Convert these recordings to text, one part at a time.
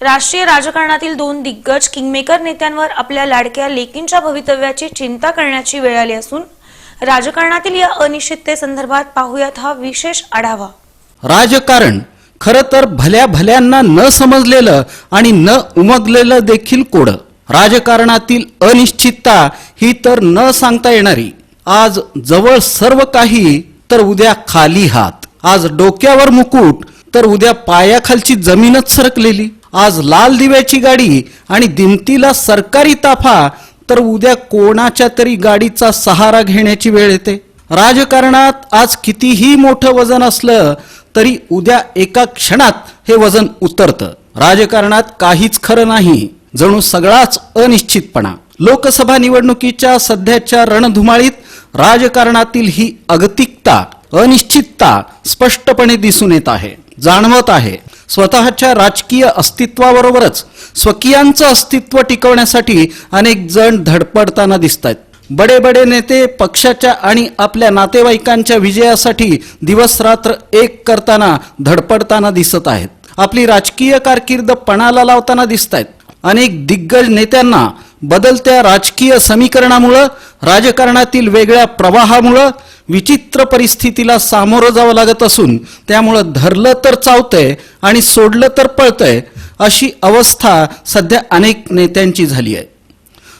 राष्ट्रीय राजकारणातील दोन दिग्गज किंगमेकर नेत्यांवर आपल्या लाडक्या लेकींच्या भवितव्याची चिंता करण्याची वेळ आली असून राजकारणातील या अनिश्चिततेसंदर्भात पाहूयात हा विशेष आढावा. राजकारण खरं तर भल्या भल्यांना न समजलेलं आणि न उमगलेलं देखील कोड. राजकारणातील अनिश्चितता ही तर न सांगता येणारी. आज जवळ सर्व काही तर उद्या खाली हात. आज डोक्यावर मुकुट तर उद्या पायाखालची जमीनच सरकलेली. आज लाल दिव्याची गाडी आणि दिमतीला सरकारी ताफा तर उद्या कोणाच्या तरी गाडीचा सहारा घेण्याची वेळ येते. राजकारणात आज कितीही मोठं वजन असलं तरी उद्या एका क्षणात हे वजन उतरतं. राजकारणात काहीच खरं नाही जणू सगळाच अनिश्चितपणा. लोकसभा निवडणुकीच्या सध्याच्या रणधुमाळीत राजकारणातील ही अगतिकता अनिश्चितता स्पष्टपणे दिसून येत आहे जाणवत आहे. स्वतःच्या राजकीय अस्तित्वाबरोबरच स्वकीयांचं अस्तित्व टिकवण्यासाठी अनेक जण धडपडताना दिसत आहेत बडे बडे नेते पक्षाच्या आणि आपल्या नातेवाईकांच्या विजयासाठी दिवस रात्र एक करताना धडपडताना दिसत आहेत. आपली राजकीय कारकीर्द पणाला लावताना दिसत आहेत अनेक दिग्गज नेत्यांना बदलत्या राजकीय समीकरणामुळं राजकारणातील वेगळ्या प्रवाहामुळं विचित्र परिस्थितीला सामोरं जावं लागत असून त्यामुळं धरलं तर चावतंय आणि सोडलं तर पळतंय अशी अवस्था सध्या अनेक नेत्यांची झाली आहे.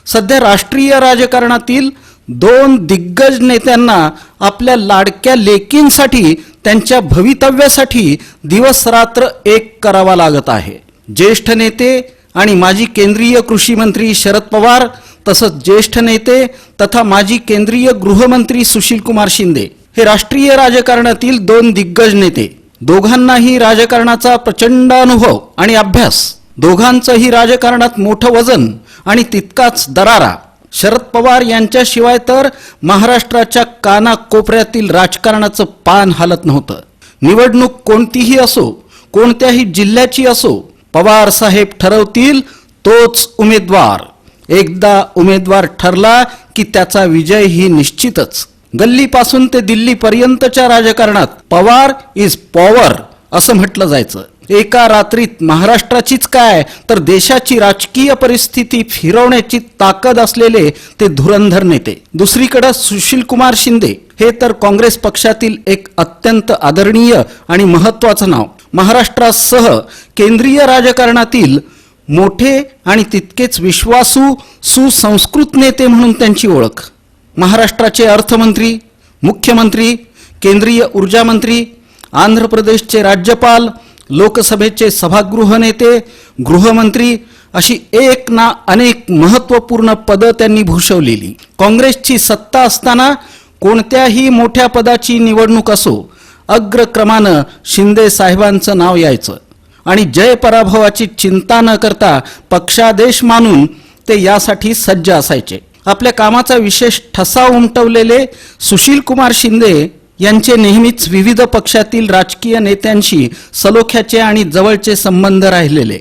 सध्या राष्ट्रीय राजकारणातील दोन दिग्गज नेत्यांना आपल्या लाडक्या लेकींसाठी त्यांच्या भवितव्यासाठी दिवस रात्र एक करावा लागत आहे. ज्येष्ठ नेते आणि माजी केंद्रीय कृषी मंत्री शरद पवार तसंच ज्येष्ठ नेते तथा माजी केंद्रीय गृहमंत्री सुशील कुमार शिंदे. हे राष्ट्रीय राजकारणातील दोन दिग्गज नेते. दोघांनाही राजकारणाचा प्रचंड अनुभव आणि अभ्यास. दोघांचंही राजकारणात मोठं वजन आणि तितकाच दरारा. शरद पवार यांच्याशिवाय तर महाराष्ट्राच्या कानाकोपऱ्यातील राजकारणाचं पान हलत नव्हतं. निवडणूक कोणतीही असो कोणत्याही जिल्ह्याची असो पवार साहेब ठरवतील तोच उमेदवार. एकदा उमेदवार ठरला की त्याचा विजय ही निश्चितच. गल्लीपासून ते दिल्लीपर्यंतच्या राजकारणात पवार इज पॉवर असं म्हटलं जायचं. एका रात्रीत महाराष्ट्राचीच काय तर देशाची राजकीय परिस्थिती फिरवण्याची ताकद असलेले ते धुरंधर नेते. दुसरीकडे सुशील कुमार शिंदे. हे तर काँग्रेस पक्षातील एक अत्यंत आदरणीय आणि महत्वाचं नाव. महाराष्ट्रासह केंद्रीय राजकारणातील मोठे आणि तितकेच विश्वासू सुसंस्कृत नेते म्हणून त्यांची ओळख. महाराष्ट्राचे अर्थमंत्री मुख्यमंत्री केंद्रीय ऊर्जामंत्री आंध्र प्रदेशचे राज्यपाल लोकसभेचे सभागृह नेते गृहमंत्री अशी एक ना अनेक महत्त्वपूर्ण पदं त्यांनी भूषवलेली. काँग्रेसची सत्ता असताना कोणत्याही मोठ्या पदाची निवडणूक असो अग्रक्रमानं शिंदे साहेबांचं नाव यायचं. आणि जय पराभवाची चिंता न करता पक्षादेश मानून ते यासाठी सज्ज असायचे. आपल्या कामाचा विशेष ठसा उमटवलेले सुशील कुमार शिंदे यांचे नेहमीच विविध पक्षातील राजकीय नेत्यांशी सलोख्याचे आणि जवळचे संबंध राहिलेले.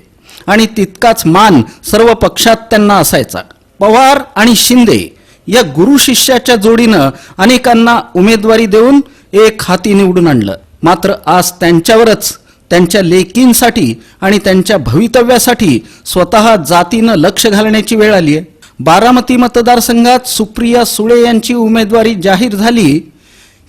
आणि तितकाच मान सर्व पक्षात त्यांना असायचा. पवार आणि शिंदे या गुरु शिष्याच्या जोडीनं अनेकांना उमेदवारी देऊन एक हाती निवडून आणलं. मात्र आज त्यांच्यावरच त्यांच्या लेकींसाठी आणि त्यांच्या भवितव्यासाठी स्वतः जातीनं लक्ष घालण्याची वेळ आली आहे. बारामती मतदारसंघात सुप्रिया सुळे यांची उमेदवारी जाहीर झाली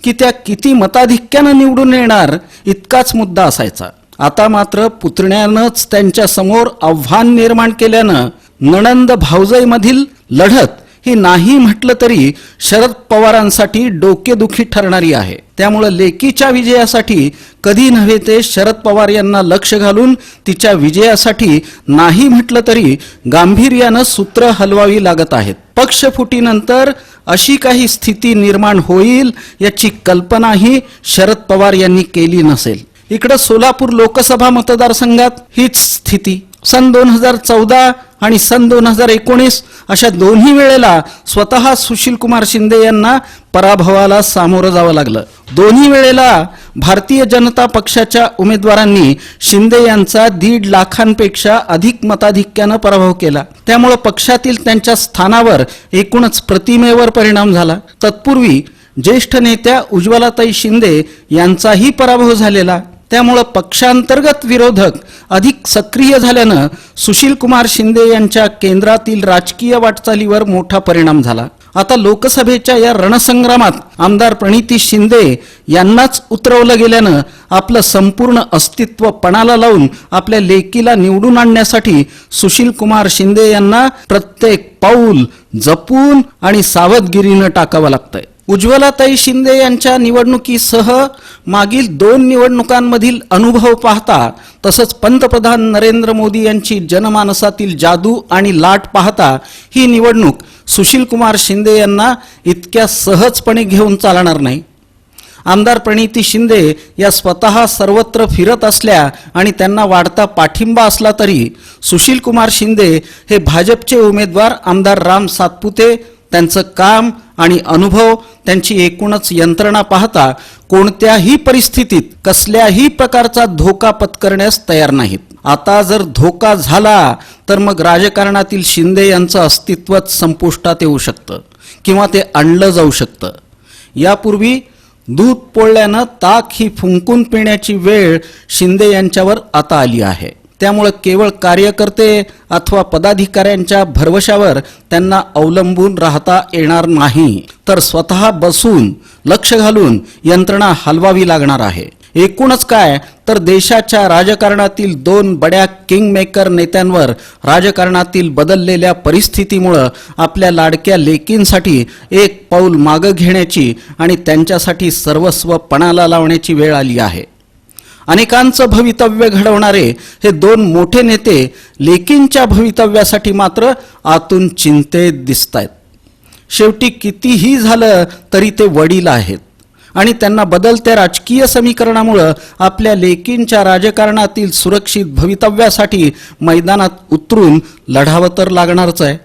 की त्या किती मताधिक्यानं निवडून येणार इतकाच मुद्दा असायचा. आता मात्र पुतण्यानंच त्यांच्यासमोर आव्हान निर्माण केल्यानं नणंद भाऊजाईमधील लढत हे नाही म्हटलं तरी शरद पवारांसाठी डोकेदुखी ठरणारी आहे. त्यामुळं लेकीच्या विजयासाठी कधी नव्हे ते शरद पवार यांना लक्ष घालून तिच्या विजयासाठी नाही म्हटलं तरी गांभीर्यानं सूत्र हलवावी लागत आहेत. पक्षफुटीनंतर अशी काही स्थिती निर्माण होईल याची कल्पनाही शरद पवार यांनी केली नसेल. इकडं सोलापूर लोकसभा मतदारसंघात हीच स्थिती. सन दोन हजार चौदा आणि सन दोन हजार एकोणीस अशा दोन्ही वेळेला स्वतः सुशील कुमार शिंदे यांना पराभवाला सामोरं जावं लागलं. दोन्ही वेळेला भारतीय जनता पक्षाच्या उमेदवारांनी शिंदे यांचा दीड लाखांपेक्षा अधिक मताधिक्यानं पराभव केला. त्यामुळं पक्षातील त्यांच्या स्थानावर एकूणच प्रतिमेवर परिणाम झाला. तत्पूर्वी ज्येष्ठ नेत्या उज्ज्वलाताई शिंदे यांचाही पराभव झालेला. त्यामुळं पक्षांतर्गत विरोधक अधिक सक्रिय झाल्यानं सुशील कुमार शिंदे यांच्या केंद्रातील राजकीय वाटचालीवर मोठा परिणाम झाला. आता लोकसभेच्या या रणसंग्रामात आमदार प्रणिती शिंदे यांनाच उतरवलं गेल्यानं आपलं संपूर्ण अस्तित्व पणाला लावून आपल्या लेकीला निवडून आणण्यासाठी सुशील कुमार शिंदे यांना प्रत्येक पाऊल जपून आणि सावधगिरीनं टाकावं लागतंय. उज्ज्वलाताई शिंदे यांच्या निवडणुकीसह मागील दोन निवडणुकांमधील अनुभव पाहता तसंच पंतप्रधान नरेंद्र मोदी यांची जनमानसातील जादू आणि लाट पाहता ही निवडणूक सुशीलकुमार शिंदे यांना इतक्या सहजपणे घेऊन चालणार नाही. आमदार प्रणिती शिंदे या स्वतः सर्वत्र फिरत असल्या आणि त्यांना वाढता पाठिंबा असला तरी सुशीलकुमार शिंदे हे भाजपचे उमेदवार आमदार राम सातपुते त्यांचं काम आणि अनुभव त्यांची एकूणच यंत्रणा पाहता कोणत्याही परिस्थितीत कसल्याही प्रकारचा धोका पत्करण्यास तयार नाहीत. आता जर धोका झाला तर मग राजकारणातील शिंदे यांचं अस्तित्वच संपुष्टात येऊ शकतं किंवा ते आणलं जाऊ शकतं. यापूर्वी दूध पोळल्यानं ताक ही फुंकून पिण्याची वेळ शिंदे यांच्यावर आता आली आहे. त्यामुळं केवळ कार्यकर्ते अथवा पदाधिकाऱ्यांच्या भरवशावर त्यांना अवलंबून राहता येणार नाही. तर स्वतः बसून लक्ष घालून यंत्रणा हलवावी लागणार आहे. एकूणच काय तर देशाच्या राजकारणातील दोन बड्या किंगमेकर नेत्यांवर राजकारणातील बदललेल्या परिस्थितीमुळं आपल्या लाडक्या लेकींसाठी एक पाऊल मागं घेण्याची आणि त्यांच्यासाठी सर्वस्व पणाला लावण्याची वेळ आली आहे. अनेकांचं भवितव्य घडवणारे हे दोन मोठे नेते लेकींच्या भवितव्यासाठी मात्र आतून चिंतेत दिसत आहेत शेवटी कितीही झालं तरी ते वडील आहेत. आणि त्यांना बदलत्या राजकीय समीकरणामुळं आपल्या लेकींच्या राजकारणातील सुरक्षित भवितव्यासाठी मैदानात उतरून लढावं तर लागणारच आहे.